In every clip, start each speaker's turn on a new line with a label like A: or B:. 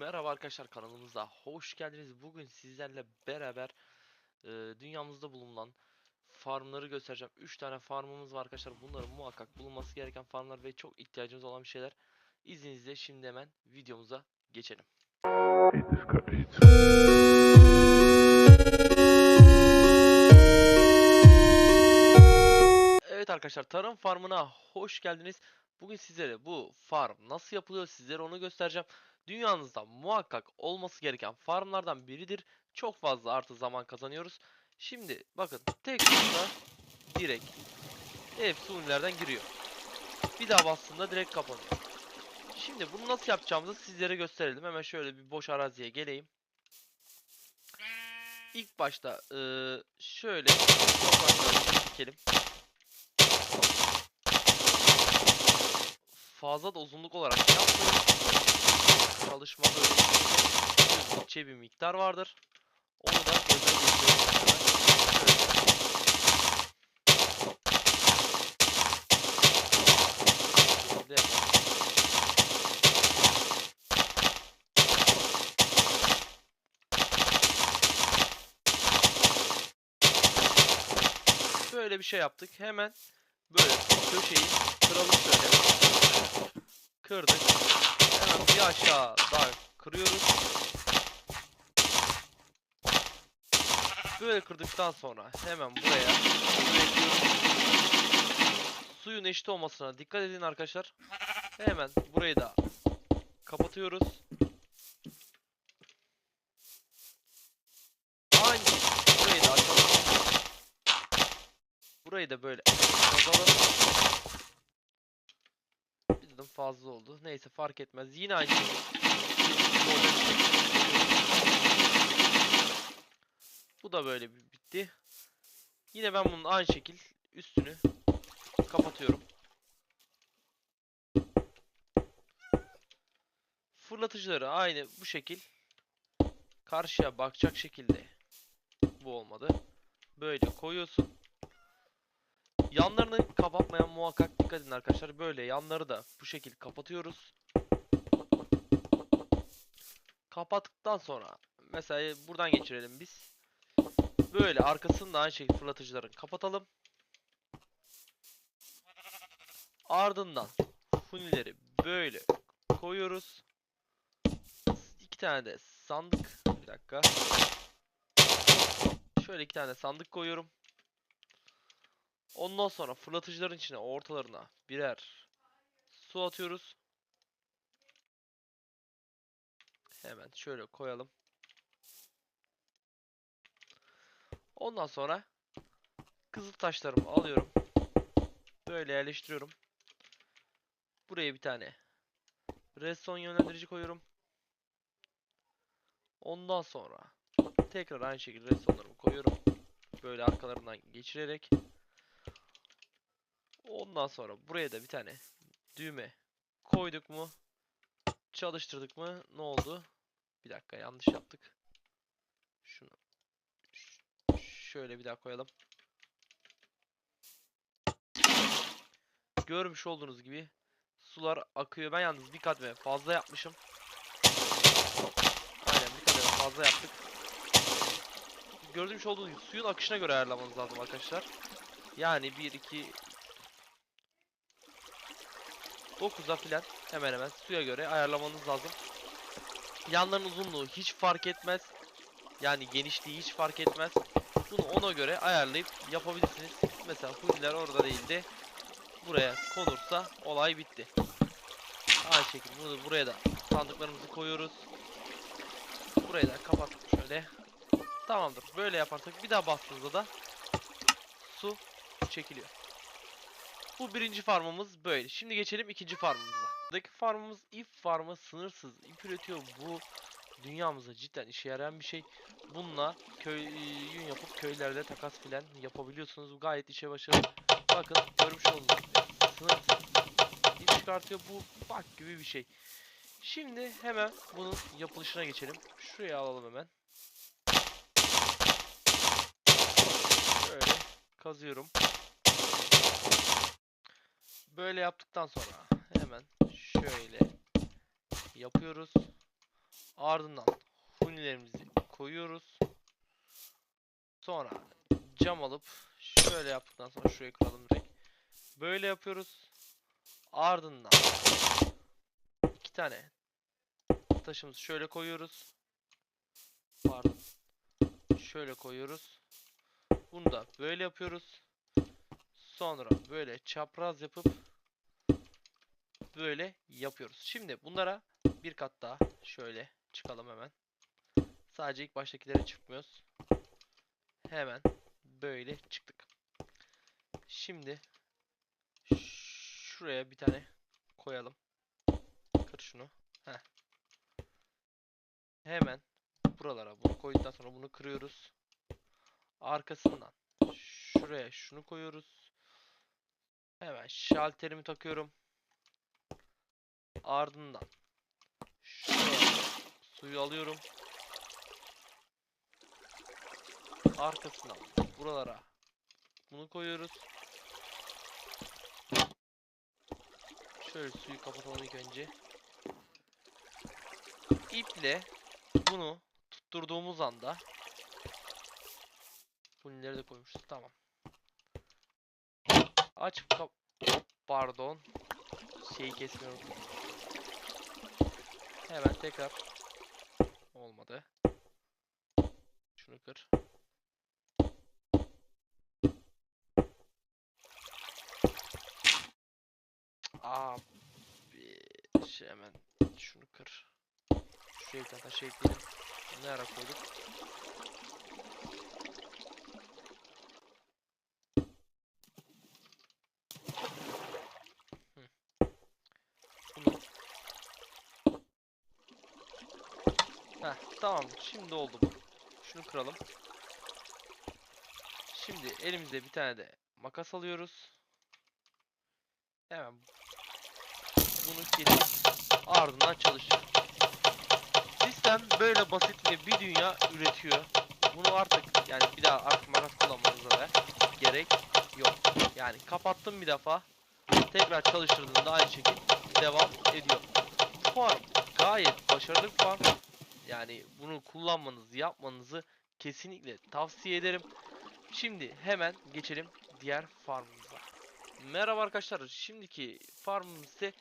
A: Merhaba arkadaşlar kanalımıza hoş geldiniz. Bugün sizlerle beraber e, dünyamızda bulunan farmları göstereceğim. 3 tane farmımız var arkadaşlar. Bunların muhakkak bulunması gereken farmlar ve çok ihtiyacımız olan bir şeyler. İzninizle şimdi hemen videomuza geçelim. Evet arkadaşlar tarım farmına hoş geldiniz. Bugün sizlere bu farm nasıl yapılıyor sizlere onu göstereceğim. Dünyanızda muhakkak olması gereken farmlardan biridir. Çok fazla artı zaman kazanıyoruz. Şimdi bakın tek tuşla direkt hepsi unilerden giriyor. Bir daha bastığında direkt kapanıyor. Şimdi bunu nasıl yapacağımızı sizlere gösterelim. Hemen şöyle bir boş araziye geleyim. İlk başta şöyle dikelim. Fazla da uzunluk olarak yapmıyorum. Çalışmada öyle bir miktar vardır. Onu da gözden yapalım. Böyle bir şey yaptık. Hemen böyle köşeyi kıralım şöyle. Kırdık. Bir aşağı daha kırıyoruz. Böyle kırdıktan sonra hemen buraya. Suyun eşit olmasına dikkat edin arkadaşlar. Hemen burayı da kapatıyoruz. Aynı burayı da açalım. Burayı da böyle kazalım. Fazla oldu. Neyse fark etmez. Yine aynı şey. Şekilde Bu da böyle bitti. Yine ben bunun aynı şekil üstünü kapatıyorum. Fırlatıcıları aynı bu şekil karşıya bakacak şekilde bu olmadı. Böyle koyuyorsun. Yanlarını kapatmaya muhakkak dikkat edin arkadaşlar. Böyle yanları da bu şekilde kapatıyoruz. Kapattıktan sonra mesela buradan geçirelim biz. Böyle arkasını da aynı şekilde fırlatıcıların kapatalım. Ardından funileri böyle koyuyoruz. İki tane de sandık. Bir dakika. Şöyle iki tane sandık koyuyorum. Ondan sonra fırlatıcıların içine ortalarına birer su atıyoruz. Hemen şöyle koyalım. Ondan sonra kızıl taşlarımı alıyorum. Böyle yerleştiriyorum. Buraya bir tane redstone yönlendirici koyuyorum. Ondan sonra tekrar aynı şekilde redstone'larımı koyuyorum. Böyle arkalarından geçirerek Ondan sonra buraya da bir tane düğme koyduk mu? Çalıştırdık mı? Ne oldu? Bir dakika yanlış yaptık. Şunu şöyle bir daha koyalım. Görmüş olduğunuz gibi sular akıyor. Ben yalnız bir kademe fazla yapmışım. Aynen bir kademe fazla yaptık. Gördüğünüz olduğunuz gibi suyun akışına göre ayarlamanız lazım arkadaşlar. Yani 1 2 9'a filan hemen hemen suya göre ayarlamanız lazım. Yanların uzunluğu hiç fark etmez. Yani genişliği hiç fark etmez. Bunu ona göre ayarlayıp yapabilirsiniz. Mesela huniler orada değil de buraya konursa olay bitti. Aynı şekilde bunu buraya da sandıklarımızı koyuyoruz. Burayı da kapattık şöyle. Tamamdır. Böyle yaparsak bir daha bastığınızda da su çekiliyor. Bu birinci farmımız böyle. Şimdi geçelim ikinci farmımıza. Buradaki farmımız if farmı sınırsız ip üretiyor. Bu dünyamıza cidden işe yarayan bir şey. Bununla köy yün yapıp köylerde takas filan yapabiliyorsunuz. Bu gayet işe başarılı. Bakın görmüş olduğunuz sınırsız ip çıkartıyor. Bu bak gibi bir şey. Şimdi hemen bunun yapılışına geçelim. Şuraya alalım hemen. Şöyle kazıyorum. Böyle yaptıktan sonra hemen şöyle yapıyoruz. Ardından hunilerimizi koyuyoruz. Sonra cam alıp şöyle yaptıktan sonra şuraya kıralım direkt. Böyle yapıyoruz. Ardından iki tane taşımızı şöyle koyuyoruz. Pardon. Şöyle koyuyoruz. Bunu da böyle yapıyoruz. Sonra böyle çapraz yapıp böyle yapıyoruz. Şimdi bunlara bir kat daha şöyle çıkalım hemen. Sadece ilk baştakilere çıkmıyoruz. Hemen böyle çıktık. Şimdi şuraya bir tane koyalım. Kır şunu. Heh. Hemen buralara bunu koyduktan sonra bunu kırıyoruz. Arkasından şuraya şunu koyuyoruz. Hemen şalterimi takıyorum. Ardından şuraya suyu alıyorum. Arkasından buralara bunu koyuyoruz. Şöyle suyu kapatalım ilk önce. İple bunu tutturduğumuz anda Hunileri de koymuşuz. Tamam. Aç kap pardon. Şeyi kesmiyorum. Hemen tekrar olmadı. Şunu kır. Abi şey hemen şunu kır. Şuraya bir tane taş ekleyelim. Ne ara koyduk? Bunu. Heh, tamam. Şimdi oldu bu. Şunu kıralım. Şimdi elimizde bir tane de makas alıyoruz. Hemen bunu kesip ardından çalışıyor. Sistem böyle basit ve bir dünya üretiyor. Bunu artık yani bir daha artık makas kullanmanıza da gerek yok. Yani kapattım bir defa tekrar çalıştırdığımda aynı şekilde devam ediyor. Bu farm gayet başarılı bir farm. Yani bunu kullanmanızı, yapmanızı kesinlikle tavsiye ederim. Şimdi hemen geçelim diğer farmımıza. Merhaba arkadaşlar. Şimdiki farmımız ise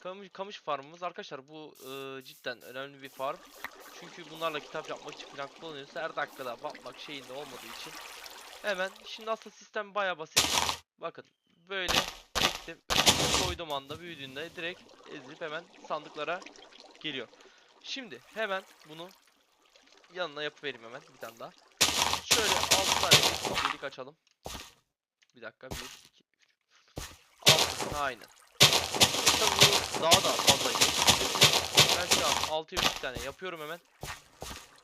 A: kamış, kamış farmımız. Arkadaşlar bu e, cidden önemli bir farm. Çünkü bunlarla kitap yapmak için falan kullanıyorsa her dakikada bakmak şeyinde olmadığı için. Hemen şimdi aslında sistem baya basit. Bakın böyle ektim. Koydum anda büyüdüğünde direkt ezilip hemen sandıklara geliyor. Şimdi hemen bunu yanına yapıvereyim hemen bir tane daha. Şöyle 6 tane delik açalım. Bir dakika 1 2 3 6 aynen. Tabii bu daha da fazla. Ben şu an 6'ya 3 tane yapıyorum hemen.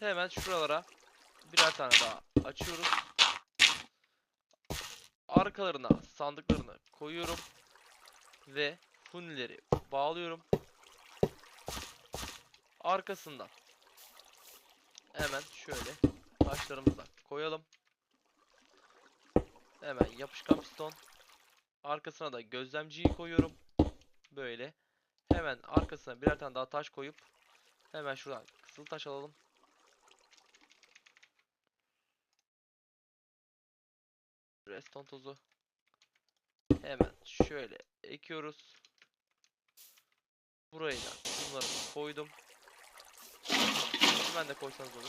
A: Hemen şuralara birer tane daha açıyoruz. Arkalarına sandıklarını koyuyorum. Ve hunileri bağlıyorum. Arkasından hemen şöyle taşlarımızı da koyalım. Hemen yapışkan piston. Arkasına da gözlemciyi koyuyorum. Böyle. Hemen arkasına birer tane daha taş koyup hemen şuradan kızıl taş alalım. Reston tozu. Hemen şöyle ekiyoruz. Burayı da bunları koydum. Ben de koysanız olur.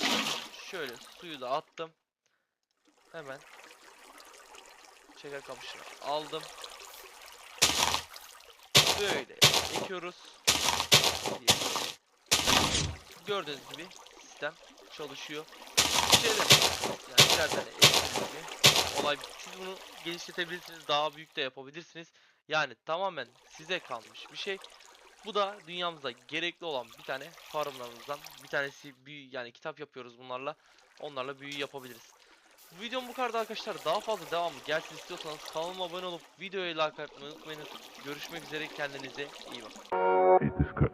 A: Şöyle suyu da attım. Hemen şeker kamışını aldım. Böyle ekiyoruz. Gördüğünüz gibi sistem çalışıyor. Şeyler yani birer tane gibi olay siz bunu geliştirebilirsiniz daha büyük de yapabilirsiniz. Yani tamamen size kalmış bir şey. Bu da dünyamızda gerekli olan bir tane farmlarımızdan bir tanesi büyü yani kitap yapıyoruz bunlarla. Onlarla büyü yapabiliriz. Bu videom bu kadar arkadaşlar. Daha fazla devamı gelsin istiyorsanız kanalıma abone olup videoya like atmayı unutmayın. Görüşmek üzere kendinize iyi bakın.